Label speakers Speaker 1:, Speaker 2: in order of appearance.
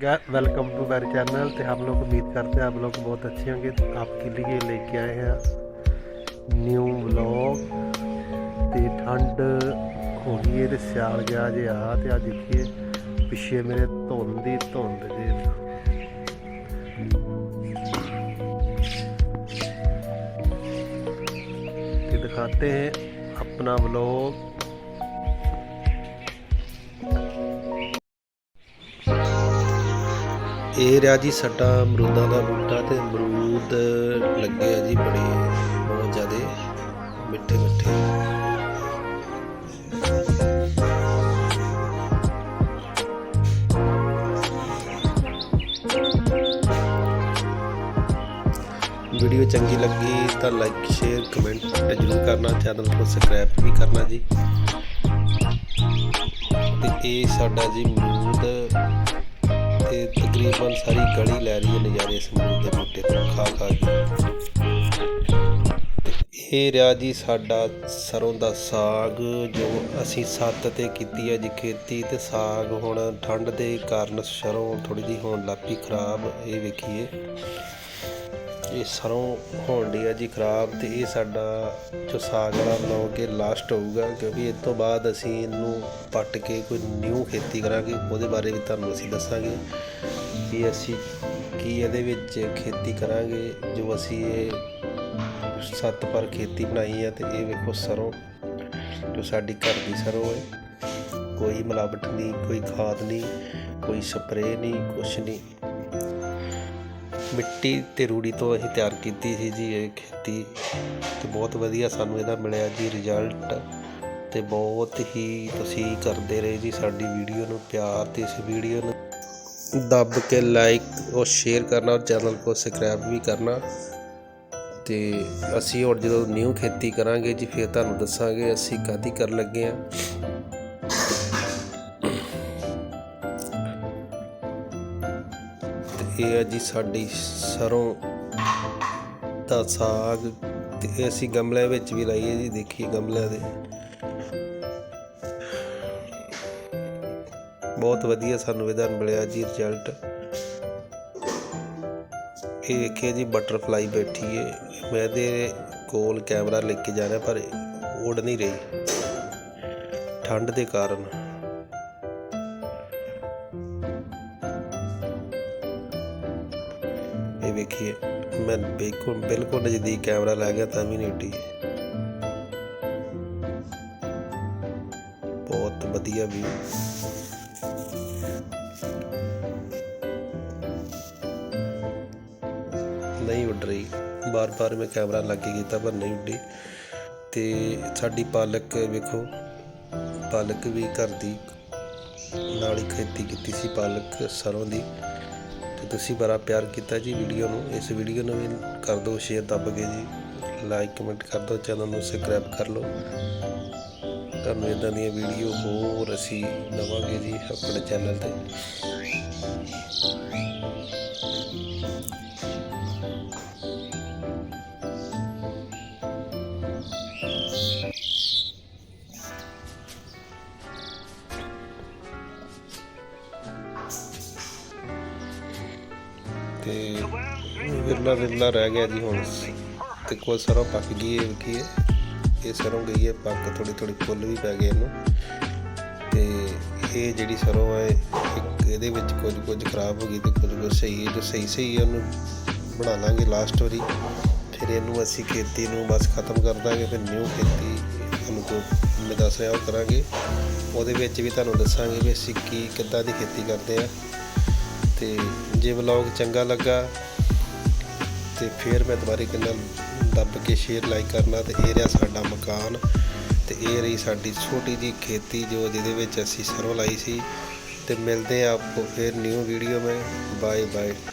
Speaker 1: लगा welcome to मेरे channel तो हम लोग उम्मीद करते हैं आप लोग बहुत अच्छे होंगे तो आपके लिए लेके आए हैं न्यू ब्लॉग तो ठंड हो गई है तो सियाल गया जे आ तो आज देखिए पिछे मेरे धुंद ही धुंद जे दिखाते हैं अपना ब्लॉग ਇਹ ਰਿਹਾ ਜੀ ਸਾਡਾ ਅਮਰੂਦਾਂ ਦਾ ਬੂਟਾ ਤੇ ਅਮਰੂਦ ਲੱਗੇ ਆ ਜੀ ਬੜੇ ਬਹੁਤ ਜ਼ਿਆਦੇ ਮਿੱਠੇ ਮਿੱਠੇ। ਵੀਡੀਓ ਚੰਗੀ ਲੱਗੀ ਤਾਂ ਲਾਈਕ ਸ਼ੇਅਰ ਕਮੈਂਟ ਜ਼ਰੂਰ ਕਰਨਾ ਚੈਨਲ ਨੂੰ ਸਬਸਕ੍ਰਾਈਬ ਵੀ ਕਰਨਾ ਜੀ। ਤੇ ਇਹ ਸਾਡਾ ਜੀ ਅਮਰੂਦ ਤੇ ਤਕਰੀਬਨ ਸਾਰੀ ਗਲੀ ਲੈ ਰਹੀ ਹੈ ਨਜ਼ਾਰੇ ਸਮੂਹ ਦੇ ਬੂਟੇ ਤੋਂ, ਖਾ ਖਾ ਕੇ। ਇਹ ਰਿਹਾ ਜੀ ਸਾਡਾ ਸਰੋਂ ਦਾ ਸਾਗ, ਜੋ ਅਸੀਂ ਸੱਤ ਤੇ ਕੀਤੀ ਹੈ ਜੀ ਖੇਤੀ ਤੇ ਸਾਗ ਹੁਣ ਠੰਡ ਦੇ ਕਾਰਨ ਸਰੋਂ ਥੋੜੀ ਜਿਹੀ ਹੋਣ ਲੱਪੀ ਖਰਾਬ, ਇਹ ਵੇਖੀਏ। ਇਹ ਸਰੋਂ ਹੋਣ ਡਈ ਆ ਜੀ ਖਰਾਬ ਤੇ ਇਹ ਸਾਡਾ ਜੋ ਸਾਗ ਵਾਲਾ ਬਲੌਗ ਇਹ ਲਾਸਟ ਹੋਊਗਾ, ਕਿਉਂਕਿ ਇਸ ਤੋਂ ਬਾਅਦ ਅਸੀਂ ਇਹਨੂੰ ਪੱਟ ਕੇ ਕੋਈ ਨਿਊ ਖੇਤੀ ਕਰਾਂਗੇ, ਉਹਦੇ ਬਾਰੇ ਵੀ ਤੁਹਾਨੂੰ ਅਸੀਂ ਦੱਸਾਂਗੇ ਕਿ ਅਸੀਂ ਕੀ ਇਹਦੇ ਵਿੱਚ ਖੇਤੀ ਕਰਾਂਗੇ, ਜੋ ਅਸੀਂ ਇਹ ਸੱਤ ਪਰ ਖੇਤੀ ਬਣਾਈ ਹੈ ਤੇ ਇਹ ਵੇਖੋ ਸਰੋਂ, ਜੋ ਸਾਡੀ ਘਰ ਦੀ ਸਰੋਂ ਹੈ। ਕੋਈ ਮਿਲਾਵਟ ਨਹੀਂ, ਕੋਈ ਖਾਦ ਨਹੀਂ, ਕੋਈ ਸਪਰੇਅ ਨਹੀਂ, ਕੁਛ ਨਹੀਂ। ਮਿੱਟੀ ਅਤੇ ਰੂੜੀ ਤੋਂ ਅਸੀਂ ਤਿਆਰ ਕੀਤੀ ਸੀ ਜੀ ਇਹ ਖੇਤੀ ਅਤੇ ਬਹੁਤ ਵਧੀਆ ਸਾਨੂੰ ਇਹਦਾ ਮਿਲਿਆ ਜੀ ਰਿਜ਼ਲਟ ਅਤੇ ਬਹੁਤ ਹੀ ਤੁਸੀਂ ਕਰਦੇ ਰਹੇ ਜੀ ਸਾਡੀ ਵੀਡੀਓ ਨੂੰ ਪਿਆਰ ਅਤੇ ਇਸ ਵੀਡੀਓ ਨੂੰ ਦੱਬ ਕੇ ਲਾਈਕ ਔਰ ਸ਼ੇਅਰ ਕਰਨਾ ਔਰ ਚੈਨਲ ਕੋ ਸਬਸਕ੍ਰਾਈਬ ਵੀ ਕਰਨਾ। ਤੇ ਅਸੀਂ ਹੁਣ ਜਦੋਂ ਨਿਊ ਖੇਤੀ ਕਰਾਂਗੇ ਜੀ, ਫਿਰ ਤੁਹਾਨੂੰ ਦੱਸਾਂਗੇ ਅਸੀਂ ਕਾਦੀ ਕਰਨ ਲੱਗੇ ਆ ਇਹ ਹੈ ਜੀ ਸਾਡੀ ਸਰੋਂ ਦਾ ਸਾਗ ਤੇ ਅਸੀਂ ਗਮਲਿਆਂ ਵਿੱਚ ਵੀ ਲਾਈਏ ਜੀ, ਦੇਖੀਏ ਗਮਲਿਆਂ ਦੇ। ਬਹੁਤ ਵਧੀਆ ਸਾਨੂੰ ਇਹਦਾ ਮਿਲਿਆ ਜੀ ਰਿਜ਼ਲਟ ਇਹ ਵੇਖਿਏ ਜੀ ਬਟਰਫਲਾਈ ਬੈਠੀ ਏ। ਮੈਂ ਦੇ ਕੋਲ ਕੈਮਰਾ ਲੈ ਕੇ ਜਾ ਰਿਹਾ, ਪਰ ਉੜ ਨਹੀਂ ਰਹੀ। ਠੰਡ ਦੇ ਕਾਰਨ। ਇਹ ਵੇਖੀਏ। ਮੈਂ ਬਿਲਕੁਲ ਬਿਲਕੁਲ ਨਜ਼ਦੀਕ ਕੈਮਰਾ ਲੈ ਗਿਆ ਤਾਂ ਵੀ ਨਹੀਂ ਉੱਡੀ। ਬਹੁਤ ਵਧੀਆ ਵੀ। ਨਹੀਂ ਉੱਡ ਰਹੀ। ਬਾਰ-ਬਾਰ ਮੈਂ ਕੈਮਰਾ ਲੱਗ ਕੀਤਾ ਪਰ ਨਹੀਂ ਉੱਡੀ। ਤੇ ਸਾਡੀ ਪਾਲਕ ਵੇਖੋ, ਪਾਲਕ ਵੀ ਘਰ ਦੀ ਨਾਲ ਹੀ ਖੇਤੀ ਕੀਤੀ ਸੀ ਪਾਲਕ ਸਰੋਂ ਦੀ। ਤੇ ਤੁਸੀਂ ਬੜਾ ਪਿਆਰ ਕੀਤਾ ਜੀ ਵੀਡੀਓ ਨੂੰ। ਇਸ ਵੀਡੀਓ ਨੂੰ ਵੀ ਕਰ ਦਿਓ ਸ਼ੇਅਰ ਦੱਬ ਕੇ ਜੀ। ਲਾਈਕ ਕਮੈਂਟ ਕਰ ਦਿਓ ਚੈਨਲ ਨੂੰ ਸਬਸਕ੍ਰਾਈਬ ਕਰ ਲਓ। ਤੁਹਾਨੂੰ ਇਦਾਂ ਦੀਆਂ ਵੀਡੀਓ ਹੋਰ ਅਸੀਂ ਦਵਾਂਗੇ ਜੀ ਆਪਣੇ ਚੈਨਲ ਤੇ। ਤੇ ਵਿਰਲਾ ਵਿਰਲਾ ਰਹਿ ਗਿਆ ਜੀ ਹੁਣ। ਤੇ ਕੋਈ ਸਰੋਂ ਪੱਕ ਗਈ ਹੈ, ਕੀ ਹੈ? ਇਹ ਸਰੋਂ ਗਈ ਹੈ, ਪੱਕ ਥੋੜੀ ਥੋੜੀ ਫੁੱਲ ਵੀ ਪੈ ਗਏ ਇਹਨੂੰ। ਤੇ ਇਹ ਜਿਹੜੀ ਸਰੋਂ ਹੈ, ਇੱਕ ਇਹਦੇ ਵਿੱਚ ਕੁਝ ਕੁਝ ਖਰਾਬ ਹੋ ਗਈ ਤੇ ਕੁਝ ਕੁਝ ਸਹੀ ਹੈ। ਜੋ ਸਹੀ ਸਹੀ ਹੈ, ਉਹਨੂੰ ਬਣਾ ਲਾਂਗੇ ਲਾਸਟ ਵਾਰੀ। ਫਿਰ ਇਹਨੂੰ ਅਸੀਂ ਖੇਤੀ ਨੂੰ ਬਸ ਖਤਮ ਕਰ ਦਾਂਗੇ, ਫਿਰ ਨਿਊ ਖੇਤੀ ਤੁਹਾਨੂੰ ਜੋ ਮੈਂ ਦੱਸ ਰਿਹਾ, ਉਹ ਕਰਾਂਗੇ। ਉਹਦੇ ਵਿੱਚ ਵੀ ਤੁਹਾਨੂੰ ਦੱਸਾਂਗੇ ਵੀ ਅਸੀਂ ਕੀ ਕਿੱਦਾਂ ਦੀ ਖੇਤੀ ਕਰਦੇ ਆ। ਤੇ ਜੇ ਵਲੌਗ ਚੰਗਾ ਲੱਗਾ ਤੇ ਫਿਰ ਮੈਂ ਦੁਬਾਰੇ ਕਹਿੰਦਾ ਦੱਬ ਕੇ ਸ਼ੇਅਰ ਲਾਈਕ ਕਰਨਾ ਤੇ ਇਹ ਰਿਹਾ ਸਾਡਾ ਮਕਾਨ ਤੇ ਇਹ ਰਹੀ ਸਾਡੀ ਛੋਟੀ ਜੀ ਖੇਤੀ ਜੋ ਜਿਹਦੇ ਵਿੱਚ ਅਸੀਂ ਸਰੋਂ ਲਾਈ ਸੀ ਤੇ ਮਿਲਦੇ ਆ ਆਪਕੋ ਫਿਰ ਨਿਊ ਵੀਡੀਓ ਮੈਂ ਬਾਏ ਬਾਏ